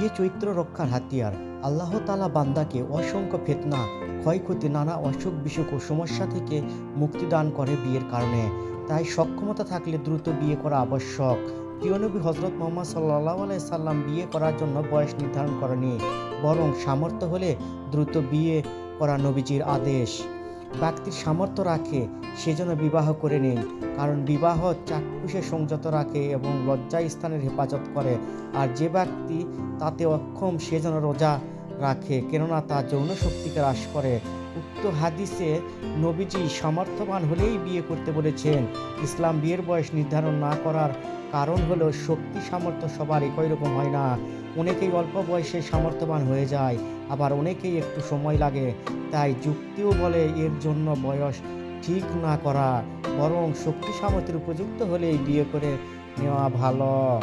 বিয়ে চৈত্র রক্ষার হাতিয়ার। আল্লাহ তালা বান্দাকে অসংখ্য ফেতনা, ক্ষয়ক্ষতি, নানা অসুখ, বিসুখ ও সমস্যা থেকে মুক্তি দান করে বিয়ের কারণে। তাই সক্ষমতা থাকলে দ্রুত বিয়ে করা আবশ্যক। প্রিয়নবী হজরত মোহাম্মদ সাল্লাহ আলাই সাল্লাম বিয়ে করার জন্য বয়স নির্ধারণ করেনি, বরং সামর্থ্য হলে দ্রুত বিয়ে করা নবীজির আদেশ। ব্যক্তির সামর্থ্য রাখে সেজন্য বিবাহ করে নিন কারণ বিবাহ চাক্ষুষে সংযত রাখে এবং লজ্জা স্থানের হেফাজত করে। আর যে ব্যক্তি তাতে অক্ষম, সে যেন রোজা রাখে, কেননা তা যৌন শক্তিকে হ্রাস করে। উক্ত হাদিসে নবীজি সামর্থ্যবান হলেই বিয়ে করতে বলেছেন। ইসলাম বিয়ের বয়স নির্ধারণ না করার কারণ হলো শক্তি সামর্থ্য সবার একই রকম হয় না। অনেকেই অল্প বয়সে সামর্থ্যবান হয়ে যায়, আবার অনেকেই একটু সময় লাগে। তাই যুক্তিও বলে এর জন্য বয়স ঠিক না করা, বরং শক্তি সামর্থ্যের উপযুক্ত হলেই বিয়ে করে নেওয়া ভালো।